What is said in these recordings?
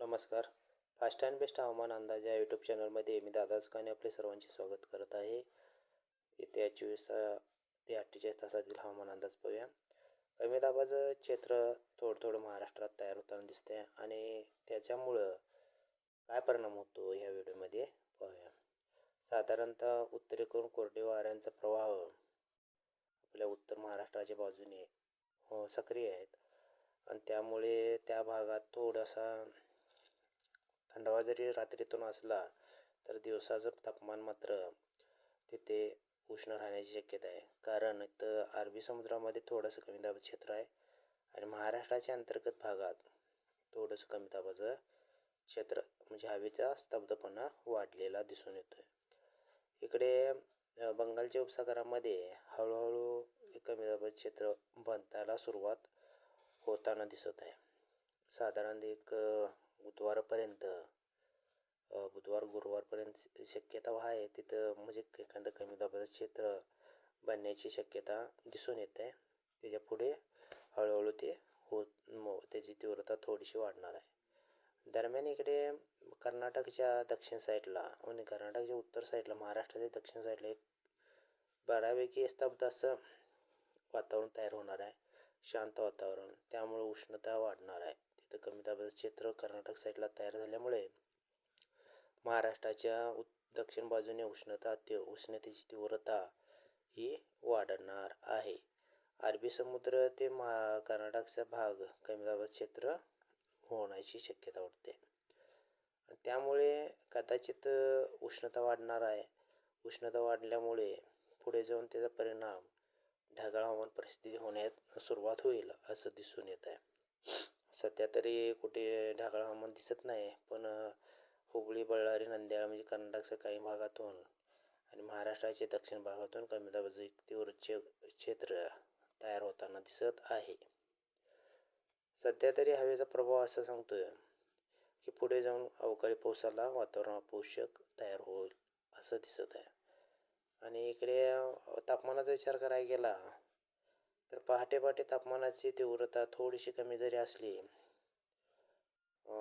नमस्कार. Fast and best हवामान अंदाज या यूट्यूब चॅनलमध्ये मी दादाच काने आपले सर्वांचे स्वागत करत आहे. येत्या चोवीस ते अठ्ठेचाळीस तासातील हवामान अंदाज पाहूया. कमी दाबाचं क्षेत्र थोडं थोडं महाराष्ट्रात तयार होताना दिसते आणि त्याच्यामुळं काय परिणाम होतो या व्हिडिओमध्ये पाहूया. साधारणतः उत्तरेकडून कोरडे वाऱ्यांचा प्रवाह आपल्या उत्तर महाराष्ट्राच्या बाजूने हो, सक्रिय आहेत. आणि त्यामुळे त्या भागात थोडासा थंडावा जरी रात्रीतून असला तर दिवसाचं तापमान मात्र तिथे उष्ण राहण्याची शक्यता आहे. कारण इथं अरबी समुद्रामध्ये थोडंसं कमी दाबाचं क्षेत्र आहे आणि महाराष्ट्राच्या अंतर्गत भागात थोडंसं कमी दाबाचं क्षेत्र म्हणजे हवेचा स्तब्धपणा वाढलेला दिसून येतो आहे इकडे बंगालच्या उपसागरामध्ये हळूहळू कमी दाबाचं क्षेत्र बनताना सुरुवात होताना दिसत आहे. साधारण एक बुधवारपर्यंत बुधवार गुरुवारपर्यंत शक्यता आहे. तिथं म्हणजे एखादं कमी दाबाचं क्षेत्र बनण्याची शक्यता दिसून येत. आहे त्याच्या पुढे हळूहळू ते होत त्याची तीव्रता थोडीशी वाढणार आहे. दरम्यान इकडे कर्नाटकच्या दक्षिण साईडला आणि कर्नाटकच्या उत्तर साईडला महाराष्ट्राच्या दक्षिण साईडला एक बऱ्यापैकी स्तब्ध असं वातावरण तयार होणार आहे. शांत वातावरण. त्यामुळे उष्णता वाढणार आहे. तर कमी दाबाचं क्षेत्र कर्नाटक साईडला तयार झाल्यामुळे महाराष्ट्राच्या उत दक्षिण बाजूने उष्णता ते उष्णतेची तीव्रता ही वाढणार आहे. अरबी समुद्र ते महा कर्नाटकचा भाग कमी दाबाचं क्षेत्र होण्याची शक्यता वाटते त्यामुळे कदाचित उष्णता वाढणार आहे. उष्णता वाढल्यामुळे पुढे जाऊन त्याचा परिणाम ढगाळ हवामान परिस्थिती होण्यात सुरुवात होईल असं दिसून येत आहे सध्या तरी कुठे ढगाळ हवामान दिसत नाही पण हुबळी बळ्ळारी नंद्याळ म्हणजे कर्नाटकच्या काही भागातून आणि महाराष्ट्राच्या दक्षिण भागातून कमी दाबाचे तीव्र क्षेत्र तयार होताना दिसत आहे. सध्या तरी हवेचा प्रभाव असा सांगतोय की पुढे जाऊन अवकाळी पावसाला वातावरण पोषक तयार होईल असं दिसत आहे. आणि इकडे तापमानाचा विचार करायला गेला तर पहाटे पहाटे तापमानाची तीव्रता थोडीशी कमी जरी असली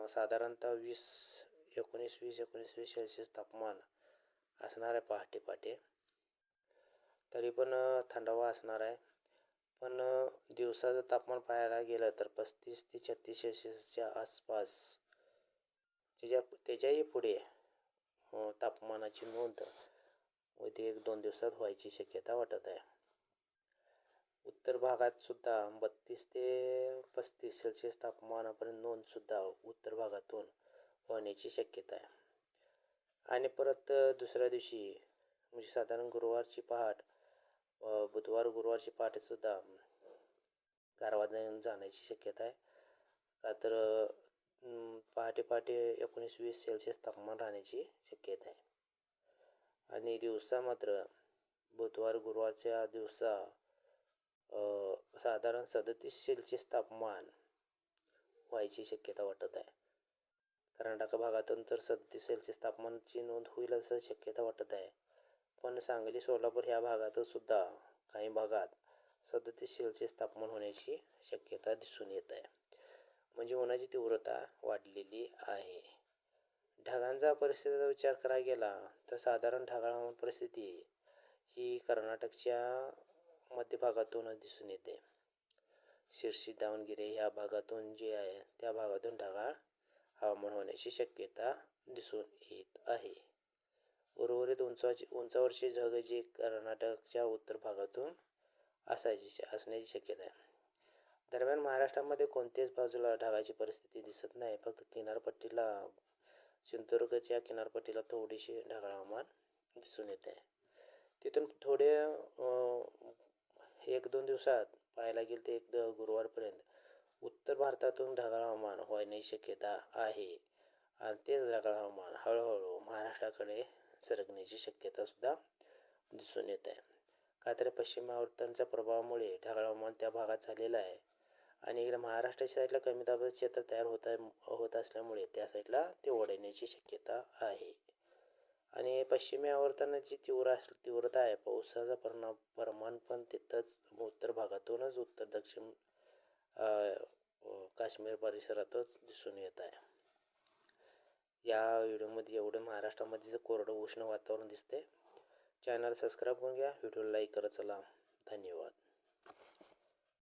साधारणतः वीस एकोणीस वीस एकोणीस वीस सेल्सिअस तापमान असणार आहे पहाटे पहाटे. तरी पण थंडावा असणार आहे. पण दिवसाचं तापमान पाहायला गेलं तर पस्तीस ते छत्तीस सेल्सिअसच्या आसपास त्याच्या त्याच्याही पुढे तापमानाची नोंद उद्या एक दोन दिवसात व्हायची शक्यता वाटत आहे. उत्तर भागात सुद्धा बत्तीस ते पस्तीस सेल्सिअस तापमानापर्यंत नोंदसुद्धा उत्तर भागातून होण्याची शक्यता आहे. आणि परत दुसऱ्या दिवशी म्हणजे साधारण गुरुवारची पहाट बुधवार गुरुवारची पहाटेसुद्धा गारवा जाण्याची शक्यता आहे. का तर पहाटे पहाटे एकोणीस वीस सेल्सिअस तापमान राहण्याची शक्यता आहे. आणि दिवसा मात्र बुधवार गुरुवारच्या दिवसा साधारण सदतीस सेल्सिअस तापमान व्हायची शक्यता वाटत आहे. कर्नाटक भागातून तर सदतीस सेल्सिअस तापमानाची नोंद होईल असं शक्यता वाटत आहे. पण सांगली सोलापूर ह्या भागात सुद्धा काही भागात सदतीस सेल्सिअस तापमान होण्याची शक्यता दिसून येत आहे. म्हणजे उन्हाची तीव्रता वाढलेली आहे. ढगांचा परिस्थितीचा विचार करायला गेला तर साधारण ढगाळ हवामान परिस्थिती ही कर्नाटकच्या मध्यभागातूनच दिसून येते. शिरशी दावणगिरी ह्या भागातून जे आहे त्या भागातून ढगाळ हवामान होण्याची शक्यता दिसून येत आहे. उर्वरित उंचाची उंचावरची ढग जी कर्नाटकच्या उत्तर भागातून असायची असण्याची शक्यता आहे. दरम्यान महाराष्ट्रामध्ये कोणत्याच बाजूला ढगाची परिस्थिती दिसत नाही फक्त किनारपट्टीला सिंधुदुर्गच्या किनारपट्टीला थोडीशी ढगाळ हवामान दिसून येत. आहे तिथून थोडे एक दोन दिवसात पाहायला गेलं ते एक द- गुरुवारपर्यंत उत्तर भारतातून ढगाळ हवामान होण्याची शक्यता आहे. आणि तेच ढगाळ हवामान हळूहळू महाराष्ट्राकडे सरकण्याची शक्यतासुद्धा दिसून येत आहे. काय तर पश्चिम आवर्तनच्या प्रभावामुळे ढगाळ हवामान त्या भागात झालेलं आहे. आणि इकडे महाराष्ट्राच्या साईडला कमी दाबाचं क्षेत्र तयार होत आहे होत असल्यामुळे त्या साईडला ते ओढण्याची शक्यता आहे. आणि पश्चिमी आवर्तनाची तीव्र अस तीव्रता आहे. पावसाचा परिणाम प्रमाण पण तिथंच उत्तर भागातूनच उत्तर दक्षिण काश्मीर परिसरातच दिसून येत आहे. या व्हिडिओमध्ये एवढं महाराष्ट्रामध्ये कोरडं उष्ण वातावरण दिसते चॅनल सबस्क्राईब करून घ्या. व्हिडिओ लाईक करत चला. धन्यवाद.